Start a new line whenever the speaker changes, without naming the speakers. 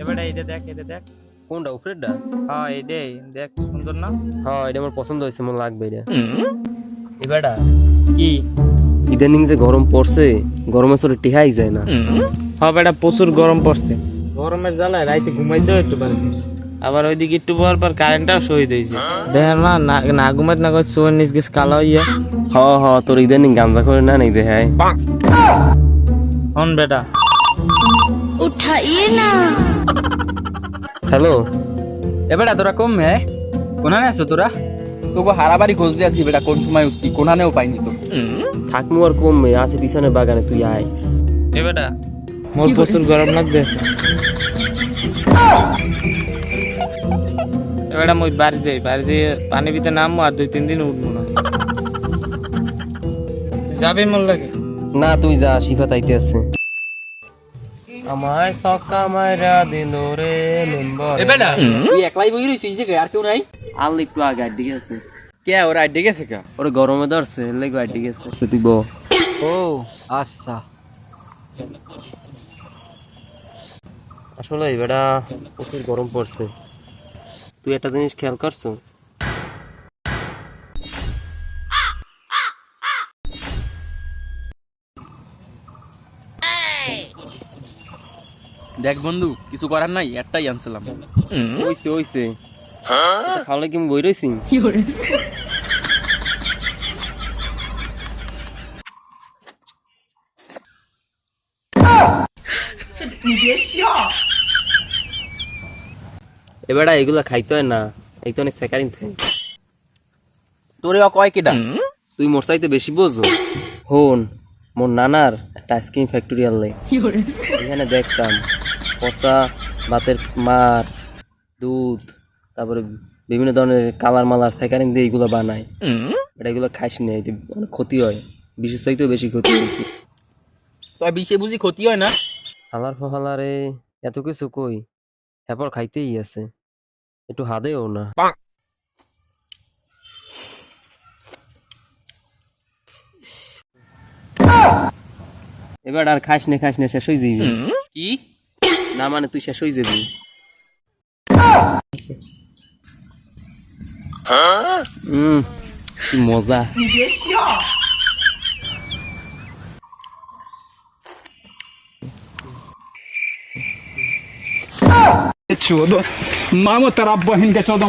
এবারে এটা দেখ এটা দেখ।
কোনটা উপরেরটা?
হ্যাঁ এটাই দেখ সুন্দর না?
হ্যাঁ এটা আমার পছন্দ হয়েছে মনে লাগবে এটা।
এবারটা? কি?
ইদানিং যে গরম পড়ছে গরমে চলে টিহাই যায় না।
হ্যাঁ বেটা প্রচুর গরম পড়ছে। গরমের জ্বালায় রাইতে ঘুমাইতেও একটু পারবি আবার ওইদিকে একটু পর পর কারেন্টটাও শহীদ হয়েছে দেখ না না ঘুমাইতে না করছে ওর নিজ গেছে কালো ইয়া
হ হ তোর ইদানিং গাঞ্জা করে না নাই দেখায়?
হন বেটা।
उठाइए ना
হ্যালো
এবারে তোরা কম হ্যাঁ কোনানে আছো তোরা তোকে হারাবাড়ি খোঁজ দিয়ে আসি বেটা কোন সময় উঠতি কোনানেও পাইনি তো
থাকমু আর কমবে আছে পিছনে বাগানে তুই আয়
এ বেটা মোর প্রচুর গরম লাগতেছে এবারে মুই বাড়ি যাই বাড়ি যেয়ে পানি ভিতরে নামবো আর দুই তিন দিন উঠবো না তুই যাবি মোর লাগে
না তুই যা শিফা তাইতে আছে আমায় সকা মাইরা দিল রে মেম্বার
এবারে তুই একলাই বই রইছিস যে আর কেউ নাই?
আল একটু আগে আড্ডি গেছে
কে? ওরা আইডে গেছে কা?
ওরে গরমে ধরছে লেগো আড্ডি গেছে তুই বো
ও আচ্ছা।
আসলে বেটা প্রচুর গরম পড়ছে। তুই একটা জিনিস খেয়াল করছ?
দেখ বন্ধু কিছু করার নাই একটাই আনছিলাম
ওইছে ওইছে খাওয়ালে কি আমি বই রইছি। এবারে এগুলা খাইতে হয় না এই তো অনেক স্যাকারিং থাকে।
তোরে কয় কেডা?
তুই মোর চাইতে বেশি বোঝো। হন। মোর নানার একটা আইসক্রিম ফ্যাক্টরি আনলে। এখানে দেখতাম। পচা ভাতের মার দুধ তারপরে বিভিন্ন ধরনের কালার মালার স্যাকারিং দিয়ে এগুলো বানায়। এটা এগুলো খাইস না এতে অনেক ক্ষতি হয়। বিশেষ চাইতেও বেশি ক্ষতি হয়।
তোর বিষে বুঝি ক্ষতি হয় না?
হালার ফহালারে এত কিছু কই? হ্যাপর খাইতেই আছে। একটু হাদেও না। এবার আর খাস নে খাস নে শেষ হয়ে যাবি
কি?
না মানে তুই শেষ হয়ে যাবি। হুম মজা।
চোদ মামো তারা বহিনকে চোদ